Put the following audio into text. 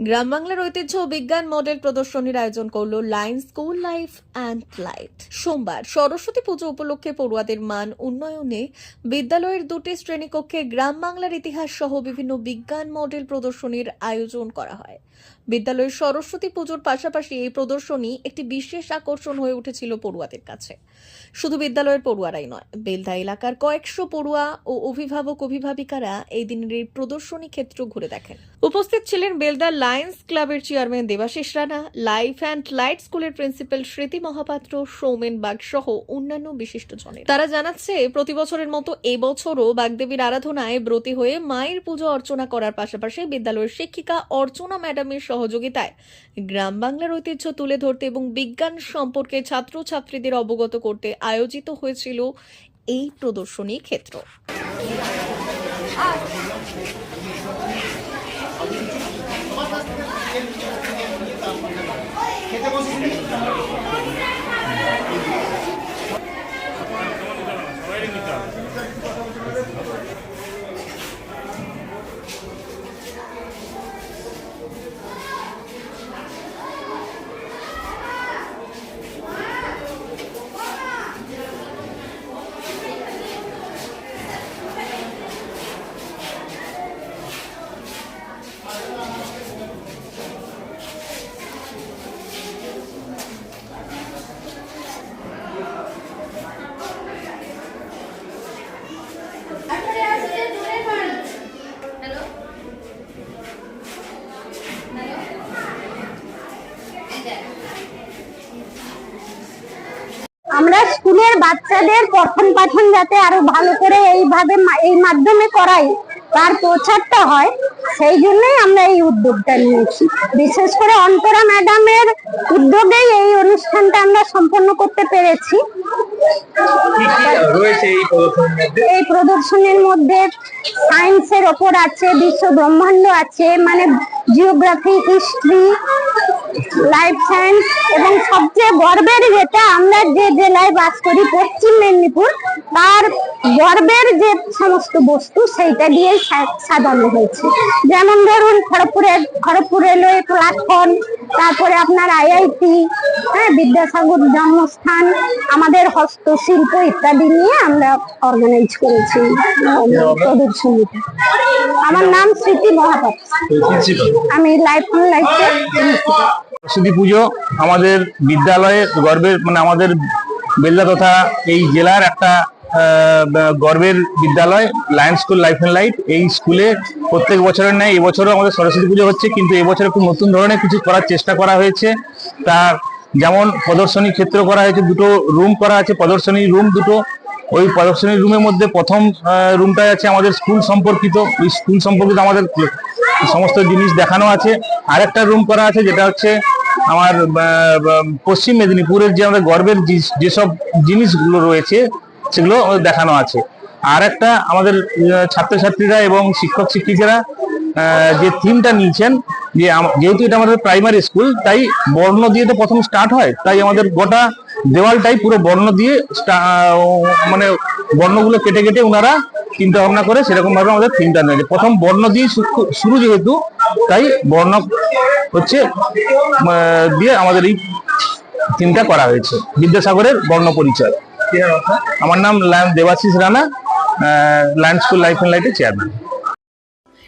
গ্রাম বাংলার ঐতিহ্য বিজ্ঞান মডেল প্রদর্শনীর আয়োজন করল lions school life and light সোমবার সরস্বতী পুজো উপলক্ষে পড়ুয়াদের মান উন্নয়নে বিদ্যালয়ের দুটি শ্রেণীকক্ষে গ্রাম বাংলার ইতিহাস সহ বিভিন্ন বিজ্ঞান মডেল প্রদর্শনীর আয়োজন করা হয়। বিদ্যালয়ের সরস্বতী পুজোর পাশাপাশি এই প্রদর্শনী একটি বিশেষ আকর্ষণ হয়ে উঠেছিল পড়ুয়াদের কাছে। শুধু বিদ্যালয়ের পড়ুয়ারাই নয়, বেলদা এলাকার কয়েকশো পড়ুয়া ও অভিভাবক অভিভাবিকারা এই দিনের এই প্রদর্শনী ক্ষেত্র ঘুরে দেখেন। উপস্থিত ছিলেন বেলদা লায়ন্স ক্লাবের chairman Debasish Rana, life and light স্কুলের প্রিন্সিপাল স্মৃতি মহাপাত্র, সৌমেন বাগ সহ অন্যান্য বিশিষ্টজনের। তারা জানাচ্ছে, প্রতি বছরের মতো এবছরও বাগদেবীর আরাধনায় ব্রতী হয়ে মায়ের পুজো অর্চনা করার পাশাপাশি বিদ্যালয়ের শিক্ষিকা অর্চনা ম্যাডামের সহযোগিতায় গ্রাম বাংলার ঐতিহ্য তুলে ধরতে এবং বিজ্ঞান সম্পর্কে ছাত্রছাত্রীদের অবগত করতে আয়োজিত হয়েছিল এই প্রদর্শনী ক্ষেত্র। হ্যালো আমরা স্কুলের বাচ্চাদের পঠন পাঠন যাতে আরও ভালো করে এইভাবে এই মাধ্যমে করাই তার প্রচারটা হয় সেই জন্যই আমরা এই উদ্যোগটা নিয়েছি। বিশেষ করে অন্তরা ম্যাডামের উদ্যোগেই এই অনুষ্ঠানটা আমরা সম্পন্ন করতে পেরেছি। এই প্রদর্শনীর মধ্যে? সায়েন্সের ওপর আছে বিশ্ব ব্রহ্মাণ্ড আছে মানে জিওগ্রাফি হিস্ট্রি লাইফ সায়েন্স এবং সবচেয়ে গর্বের যেটা আমরা যে জেলায় বাস করি পশ্চিম মেদিনীপুর তার গর্বের যে সমস্ত বস্তু সেইটা দিয়ে সাজানো হয়েছে। যেমন ধরুন খড়গপুরের খড়গপুর রেলওয়ে প্ল্যাটফর্ম তারপরে আপনার আইআইটি হ্যাঁ বিদ্যাসাগর জন্মস্থান আমাদের হস্তশিল্প ইত্যাদি নিয়ে আমরা অর্গানাইজ করেছি। উম, প্রদর্শনীটা আমার নাম স্মৃতি মহাপাত্র। আমি লাইফ অন লাইফের সরস্বতী পুজো আমাদের বিদ্যালয়ে গর্বের মানে আমাদের বেলদা তথা এই জেলার একটা গর্বের বিদ্যালয় lions school life and light এই স্কুলে প্রত্যেক বছরের ন্যায় এবছরও আমাদের সরস্বতী পুজো হচ্ছে, কিন্তু এবছর একটু নতুন ধরনের কিছু করার চেষ্টা করা হয়েছে। তার যেমন প্রদর্শনী ক্ষেত্র করা হয়েছে, দুটো রুম করা আছে, প্রদর্শনী রুম দুটো ওই প্রদর্শনী রুমের মধ্যে প্রথম রুমটায় আছে আমাদের স্কুল সম্পর্কিত। ওই স্কুল সম্পর্কিত আমাদের সমস্ত জিনিস দেখানো আছে। আরেকটা রুম করা আছে যেটা হচ্ছে আমার পশ্চিম মেদিনীপুরের যে আমাদের গর্বের যেসব জিনিসগুলো রয়েছে, সেগুলো দেখানো আছে। আর একটা আমাদের ছাত্রছাত্রীরা এবং শিক্ষক শিক্ষিকারা যে থিমটা নিয়েছেন, যে যেহেতু এটা আমাদের প্রাইমারি স্কুল তাই বর্ণ দিয়ে তো প্রথম স্টার্ট হয়, তাই আমাদের গোটা দেওয়ালটাই পুরো বর্ণ দিয়ে মানে বর্ণগুলো কেটে কেটে ওনারা চিন্তা ভাবনা করে সেরকম ভাবে আমাদের থিমটা নিয়েছে প্রথম বর্ণ দিয়ে শুরু যেহেতু তাই বর্ণ হচ্ছে দিয়ে আমাদের এই থিমটা করা হয়েছে। বিদ্যাসাগরের বর্ণ পরিচয়। আমার নাম lion Debasish Rana lion school life and লাইটের চেয়ারম্যান